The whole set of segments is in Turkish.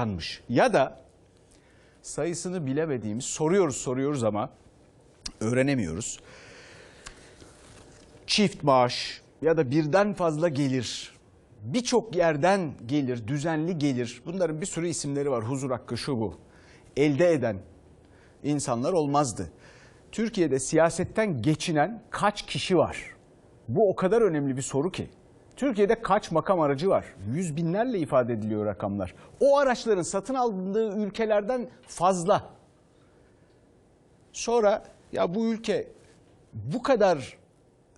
yaşanmış. Ya da sayısını bilemediğimiz soruyoruz soruyoruz ama öğrenemiyoruz. Çift maaş ya da birden fazla gelir, birçok yerden gelir, düzenli gelir. Bunların bir sürü isimleri var. Huzur hakkı şu bu. Elde eden insanlar olmazdı. Türkiye'de siyasetten geçinen kaç kişi var? Bu o kadar önemli bir soru ki. Türkiye'de kaç makam aracı var? Yüz binlerle ifade ediliyor rakamlar. O araçların satın alındığı ülkelerden fazla. Sonra ya bu ülke bu kadar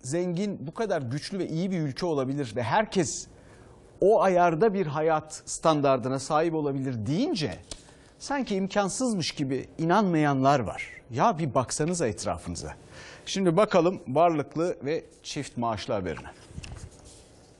zengin, bu kadar güçlü ve iyi bir ülke olabilir ve herkes o ayarda bir hayat standardına sahip olabilir deyince sanki imkansızmış gibi inanmayanlar var. Ya bir baksanıza etrafınıza. Şimdi bakalım varlıklı ve çift maaşlı haberine.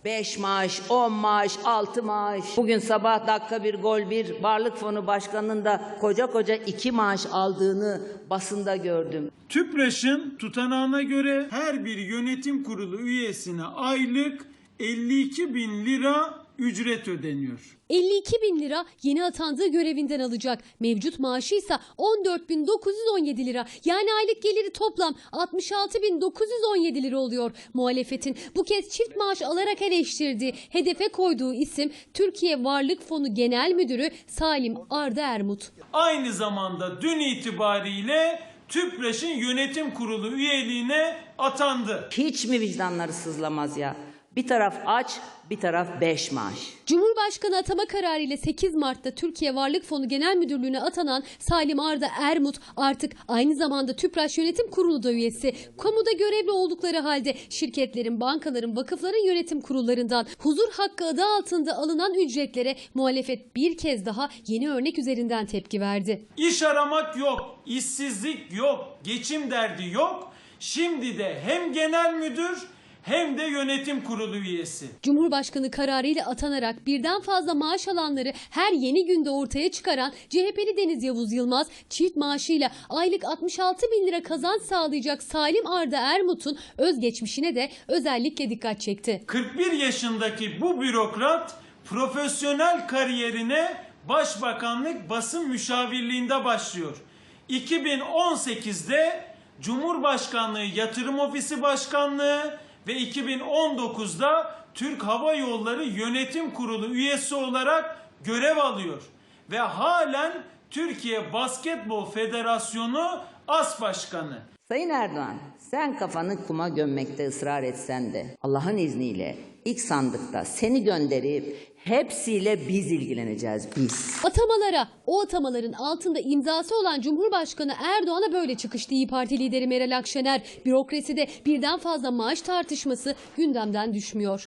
5 maaş, 10 maaş, 6 maaş. Bugün sabah dakika bir gol bir Varlık Fonu Başkanı'nın da koca koca 2 maaş aldığını basında gördüm. TÜPRAŞ'ın tutanağına göre her bir yönetim kurulu üyesine aylık 52 bin lira ücret ödeniyor. 52 bin lira yeni atandığı görevinden alacak. Mevcut maaşı ise 14.917 lira. Yani aylık geliri toplam 66.917 lira oluyor. Muhalefetin bu kez çift maaş alarak eleştirdiği, hedefe koyduğu isim Türkiye Varlık Fonu Genel Müdürü Salim Arda Ermut. Aynı zamanda dün itibariyle TÜPRAŞ'ın yönetim kurulu üyeliğine atandı. Hiç mi vicdanları sızlamaz ya? Bir taraf aç, bir taraf 5 maaş. Cumhurbaşkanı atama kararı ile 8 Mart'ta Türkiye Varlık Fonu Genel Müdürlüğü'ne atanan Salim Arda Ermut artık aynı zamanda TÜPRAŞ Yönetim Kurulu da üyesi. Kamuda görevli oldukları halde şirketlerin, bankaların, vakıfların yönetim kurullarından huzur hakkı adı altında alınan ücretlere muhalefet bir kez daha yeni örnek üzerinden tepki verdi. İş aramak yok, işsizlik yok, geçim derdi yok. Şimdi de hem genel müdür hem de yönetim kurulu üyesi. Cumhurbaşkanı kararıyla atanarak birden fazla maaş alanları her yeni günde ortaya çıkaran CHP'li Deniz Yavuz Yılmaz çift maaşıyla aylık 66 bin lira kazanç sağlayacak Salim Arda Ermut'un özgeçmişine de özellikle dikkat çekti. 41 yaşındaki bu bürokrat profesyonel kariyerine başbakanlık basın müşavirliğinde başlıyor. 2018'de Cumhurbaşkanlığı Yatırım Ofisi Başkanlığı ve 2019'da Türk Hava Yolları Yönetim Kurulu üyesi olarak görev alıyor ve halen Türkiye Basketbol Federasyonu As Başkanı. Sayın Erdoğan, sen kafanı kuma gömmekte ısrar etsen de Allah'ın izniyle ilk sandıkta seni gönderip hepsiyle biz ilgileneceğiz biz. Atamalara, o atamaların altında imzası olan Cumhurbaşkanı Erdoğan'a böyle çıkıştı İyi Parti lideri Meral Akşener. Bürokraside birden fazla maaş tartışması gündemden düşmüyor.